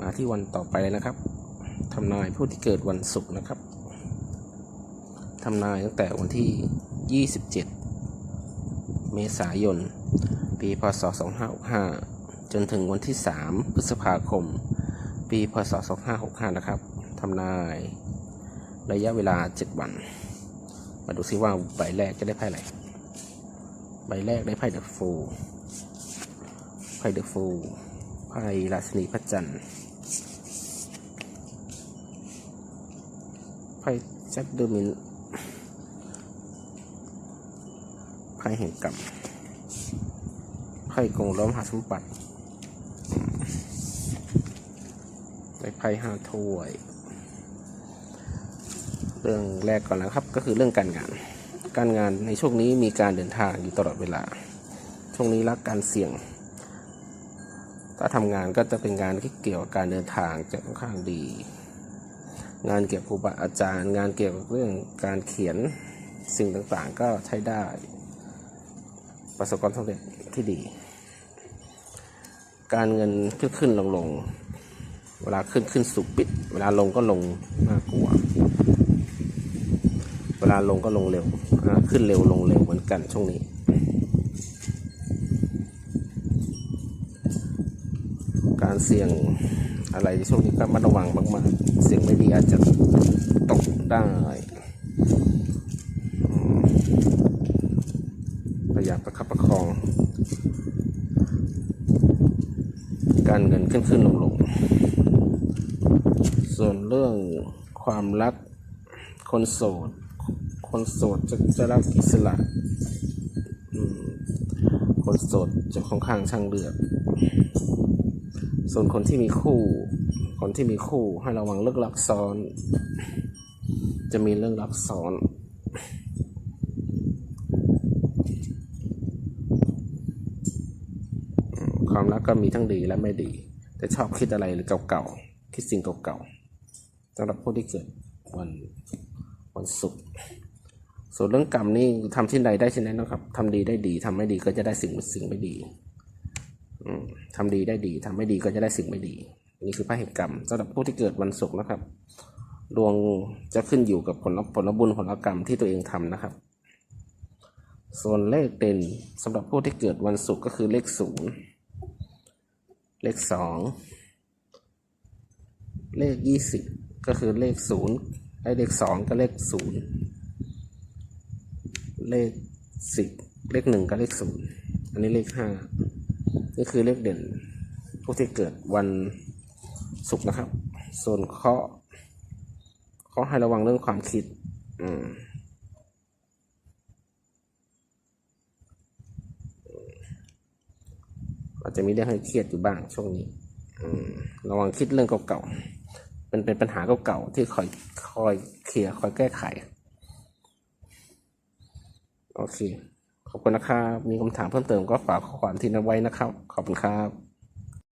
มาที่วันต่อไปเลยนะครับทำนายผู้ที่เกิดวันศุกร์นะครับทำนายตั้งแต่วันที่ 27 เมษายน ปีพศ 2565 จนถึงวันที่ 3 พฤษภาคม ปีพศ 2565 นะครับทำนายระยะเวลา 7 วัน มาดูซิว่าใบแรกจะได้ไพ่อะไร ใบแรกได้ไพ่เดอะฟูไพ่เดอะฟูไพ่ราชินีพระจันทร์ ไพ่แจ็คเดอร์มินไพ่แห่งกรรมไพ่กงล้อมหาสมบัติได้ไพ่ห้าถ้วย เรื่องแรกก่อนนะครับก็คือเรื่องการงาน การงานในช่วงนี้มีการเดินทางอยู่ตลอดเวลา ช่วงนี้รักการเสี่ยง ถ้าทำงานก็จะเป็นงานที่เกี่ยวกับการเดินทางจะค่อนข้างดี งานเกี่ยวกับครูบาอาจารย์ งานเกี่ยวกับเรื่องการเขียนสิ่งต่างๆ ก็ใช้ได้ ประสบความสำเร็จที่ดี การเงินขึ้นขึ้นลงลงเวลาขึ้นขึ้นสุปิด เวลาลงก็ลงน่ากลัว เวลาลงก็ลงเร็ว ขึ้นเร็วลงเร็วเหมือนกันช่วงนี้ การเสี่ยง อะไรในช่วงนี้ก็มาระวังมากๆเสี่ยงไม่ดีอาจจะตกได้อืมพยายามประคับประคอง การเงินขึ้นขึ้นลงลงส่วนเรื่องความรักคนโสด คนโสดจะจะรักอิสระคนโสดจะค่อนข้างช่างเลือก ส่วนคนที่มีคู่ คนที่มีคู่ให้ระวังเรื่องรักซ้อน จะมีเรื่องรักซ้อนความรักก็มีทั้งดีและไม่ดี แต่ชอบคิดอะไรหรือเก่าๆคิดสิ่งเก่าๆสำหรับผู้ที่เกิดวันวันศุกร์ส่วนเรื่องกรรมนี่ทำที่ใดได้ที่นั้นนะครับทำดีได้ดีทำไม่ดีก็จะได้สิ่งสิ่งไม่ดี ทำดีได้ดีทำไม่ดีก็จะได้สิ่งไม่ดี นี่คือพระเหตุกรรมสำหรับผู้ที่เกิดวันศุกร์นะครับ ดวงจะขึ้นอยู่กับผลผลบุญผลกรรมที่ตัวเองทำนะครับ ส่วนเลขเด่นสำหรับผู้ที่เกิดวันศุกร์ก็คือเลขศูนย์เลขสองเลขยี่สิบก็คือเลขศูนย์ไอ้เลขสองก็เลขศูนย์เลขสิบเลขหนึ่งก็เลขศูนย์อันนี้เลขห้า นี่คือเลขเด่นผู้ที่เกิดวันศุกร์นะครับ ส่วนเคาะเคาะให้ระวังเรื่องความคิด อืมอาจจะมีเรื่องให้เครียดอยู่บ้างช่วงนี้ อืมระวังคิดเรื่องเก่าๆเป็นเป็นปัญหาเก่าๆที่คอยคอยเคลียร์คอยแก้ไข โอเค ขอบคุณนะครับ มีคำถามเพิ่มเติมก็ฝากข้อความที่นั้นไว้นะครับ ขอบคุณครับ